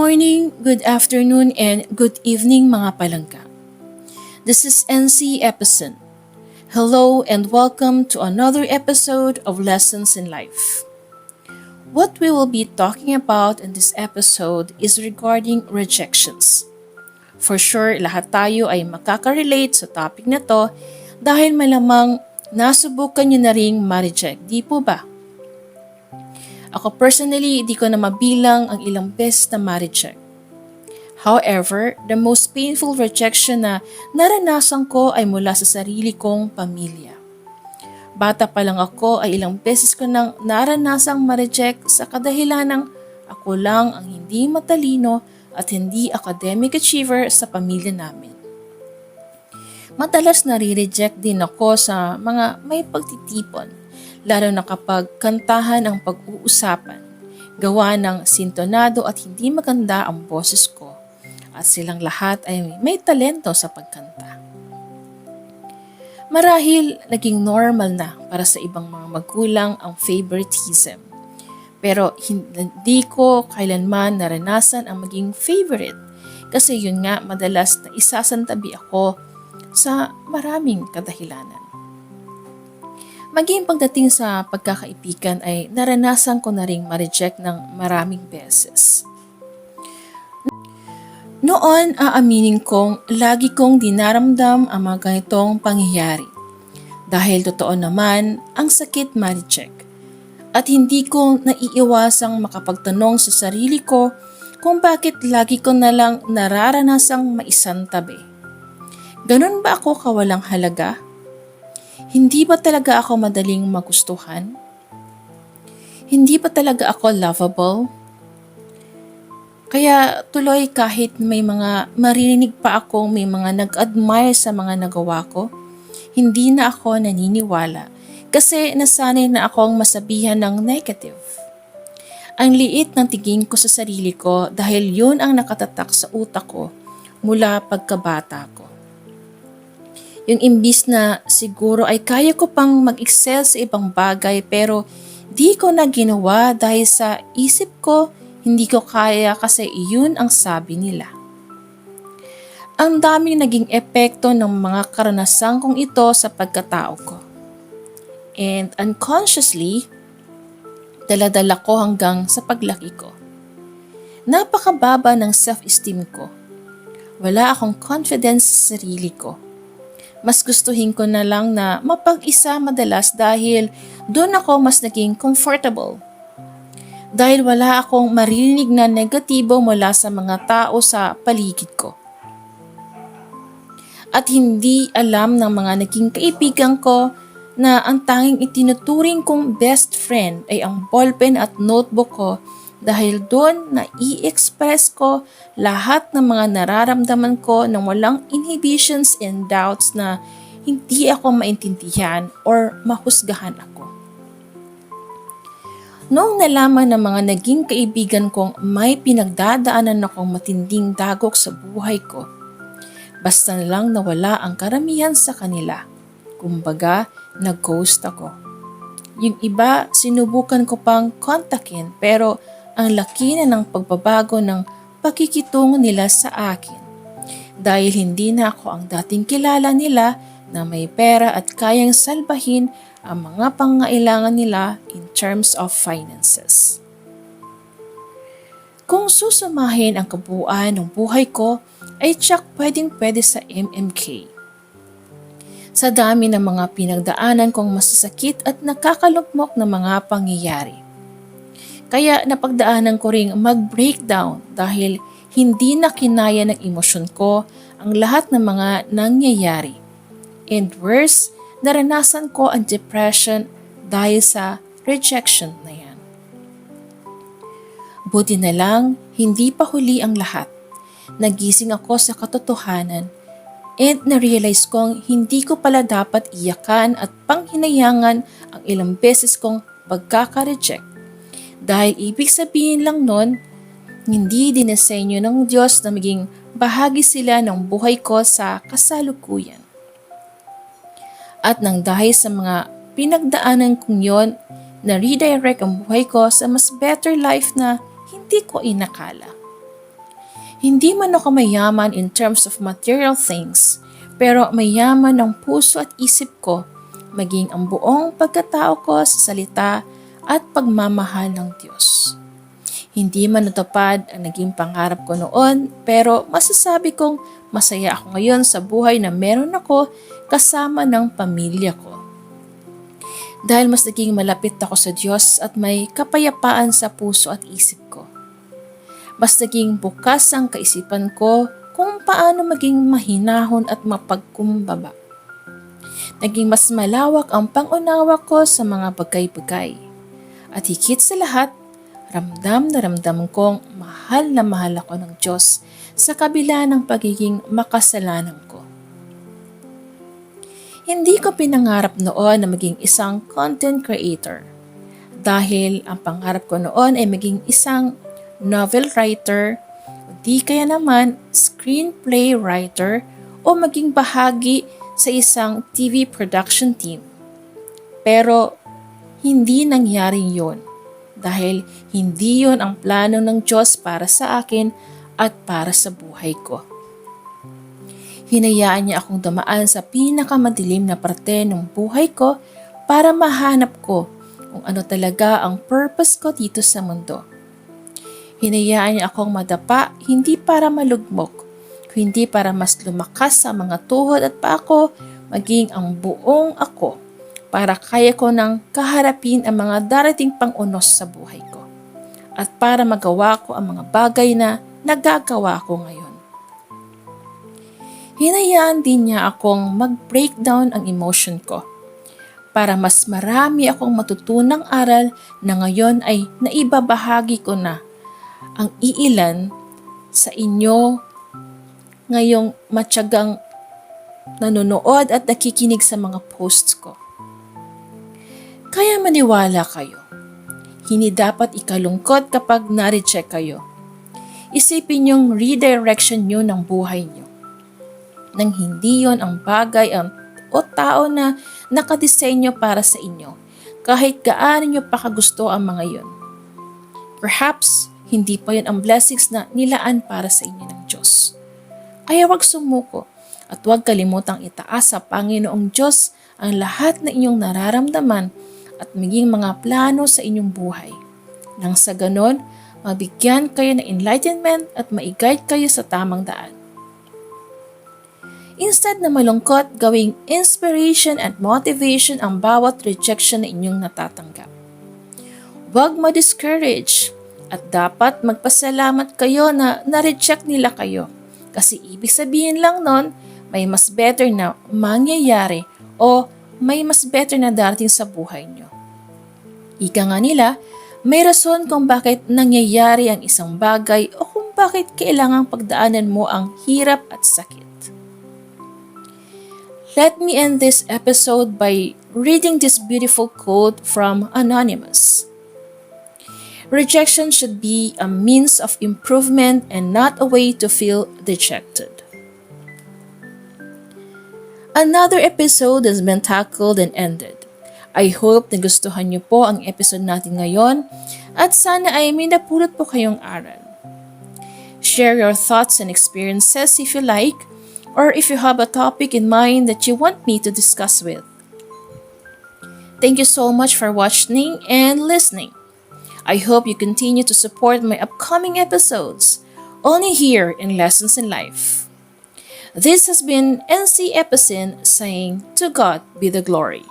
Morning, good afternoon, and good evening mga palangka. This is NC Epison. Hello and welcome to another episode of Lessons in Life. What we will be talking about in this episode is regarding rejections. For sure, lahat tayo ay makaka-relate sa topic na to dahil malamang nasubukan nyo na ring ma-reject, di po ba? Ako personally, di ko na mabilang ang ilang beses na ma-reject. However, the most painful rejection na naranasan ko ay mula sa sarili kong pamilya. Bata pa lang ako ay ilang beses ko nang naranasang ma-reject sa kadahilan ng ako lang ang hindi matalino at hindi academic achiever sa pamilya namin. Madalas nare-reject din ako sa mga may pagtitipon lalo na kapag kantahan ang pag-uusapan, gawa ng sintonado at hindi maganda ang boses ko, at silang lahat ay may talento sa pagkanta. Marahil naging normal na para sa ibang mga magulang ang favoritism. Pero hindi ko kailanman naranasan ang maging favorite kasi yun nga madalas na isasantabi ako sa maraming kadahilanan. Maging pagdating sa pagkakaibigan ay naranasan ko na ring ma-reject ng maraming beses. Noon, aaminin kong lagi kong dinaramdam ang mga ganitong pangyayari. Dahil totoo naman, ang sakit ma-reject. At hindi ko naiiwasang makapagtanong sa sarili ko kung bakit lagi ko na lang nararanasang maisantabi. Ganon ba ako kawalang halaga? Hindi ba talaga ako madaling magustuhan? Hindi ba talaga ako lovable? Kaya tuloy kahit may mga marinig pa akong may mga nag-admire sa mga nagawa ko, hindi na ako naniniwala kasi nasanay na akong masabihan ng negative. Ang liit ng tingin ko sa sarili ko dahil yun ang nakatatak sa utak ko mula pagkabata ko. Yung imbis na siguro ay kaya ko pang mag-excel sa ibang bagay pero di ko na ginawa dahil sa isip ko hindi ko kaya kasi iyon ang sabi nila. Ang daming naging epekto ng mga karanasan kong ito sa pagkatao ko. And unconsciously, daladala ko hanggang sa paglaki ko. Napakababa ng self-esteem ko. Wala akong confidence sa sarili ko mas gustuhin ko na lang na mapag-isa madalas dahil doon ako mas naging comfortable. Dahil wala akong maririnig na negatibo mula sa mga tao sa paligid ko. At hindi alam ng mga naging kaibigan ko na ang tanging itinuturing kong best friend ay ang ballpen at notebook ko dahil doon na i-express ko lahat ng mga nararamdaman ko nang walang inhibitions and doubts na hindi ako maintindihan or mahusgahan ako. Noong nalaman ng mga naging kaibigan kong may pinagdadaanan akong matinding dagok sa buhay ko, basta lang nawala ang karamihan sa kanila. Kumbaga, nag-ghost ako. Yung iba, sinubukan ko pang kontakin pero ang laki na ng pagbabago ng pakikitungo nila sa akin. Dahil hindi na ako ang dating kilala nila na may pera at kayang salbahin ang mga pangailangan nila in terms of finances. Kung susumahin ang kabuuan ng buhay ko, ay tsak pwedeng pwede sa MMK. Sa dami ng mga pinagdaanan kong masasakit at nakakalugmok na mga pangyayari. Kaya napagdaanan ko ring mag-breakdown dahil hindi na kinaya ng emosyon ko ang lahat ng mga nangyayari. And worse, naranasan ko ang depression dahil sa rejection na yan. Buti na lang, hindi pa huli ang lahat. Nagising ako sa katotohanan and na-realize kong hindi ko pala dapat iyakan at panghinayangan ang ilang beses kong pagkaka-reject dahil ibig sabihin lang nun, hindi dinisenyo ng Diyos na maging bahagi sila ng buhay ko sa kasalukuyan. At nang dahil sa mga pinagdaanan kong yon, na redirect ang buhay ko sa mas better life na hindi ko inakala. Hindi man ako mayaman in terms of material things, pero mayaman ng puso at isip ko, maging ang buong pagkatao ko sa salita at pagmamahal ng Diyos. Hindi man natupad ang naging pangarap ko noon, pero masasabi kong masaya ako ngayon sa buhay na meron ako kasama ng pamilya ko. Dahil mas naging malapit ako sa Diyos at may kapayapaan sa puso at isip ko. Mas naging bukas ang kaisipan ko kung paano maging mahinahon at mapagkumbaba. Naging mas malawak ang pangunawa ko sa mga bagay-bagay. At higit sa lahat, ramdam na ramdam kong mahal na mahal ako ng Diyos sa kabila ng pagiging makasalanan ko. Hindi ko pinangarap noon na maging isang content creator dahil ang pangarap ko noon ay maging isang novel writer, o di kaya naman screenplay writer o maging bahagi sa isang TV production team. Pero hindi nangyari yon dahil hindi yon ang plano ng Diyos para sa akin at para sa buhay ko. Hinayaan niya akong dumaan sa pinakamadilim na parte ng buhay ko para mahanap ko kung ano talaga ang purpose ko dito sa mundo. Hinayaan niya akong madapa hindi para malugmok, kundi para mas lumakas sa mga tuhod at paa ko, maging ang buong ako para kaya ko nang kaharapin ang mga darating pang unos sa buhay ko at para magawa ko ang mga bagay na nagagawa ko ngayon. Hinayaan din niya akong mag-breakdown ang emotion ko para mas marami akong matutunang aral na ngayon ay naibabahagi ko na ang iilan sa inyo ngayong matyagang nanonood at nakikinig sa mga posts ko. Kaya maniwala kayo. Hindi dapat ikalungkot kapag na-reject kayo. Isipin yung redirection nyo ng buhay nyo nang hindi yon ang bagay ang, o tao na nakadisenyo para sa inyo, kahit gaano nyo pa kagusto ang mga yon. Perhaps, hindi pa yon ang blessings na nilaan para sa inyo ng Diyos. Kaya wag sumuko at huwag kalimutang itaas sa Panginoong Diyos ang lahat na inyong nararamdaman at maging mga plano sa inyong buhay. Nang sa ganon, mabigyan kayo ng enlightenment at maigay kayo sa tamang daan. Instead na malungkot, gawing inspiration and motivation ang bawat rejection na inyong natatanggap. Huwag ma-discourage at dapat magpasalamat kayo na na-reject nila kayo kasi ibig sabihin lang nun may mas better na mangyayari o may mas better na darating sa buhay nyo. Ika nga nila, may rason kung bakit nangyayari ang isang bagay o kung bakit kailangang pagdaanan mo ang hirap at sakit. Let me end this episode by reading this beautiful quote from Anonymous. Rejection should be a means of improvement and not a way to feel dejected. Another episode has been tackled and ended. I hope na gustuhan niyo po ang episode natin ngayon at sana ay may napulot po kayong aral. Share your thoughts and experiences if you like or if you have a topic in mind that you want me to discuss with. Thank you so much for watching and listening. I hope you continue to support my upcoming episodes, only here in Lessons in Life. This has been NC Epicene saying, To God be the glory.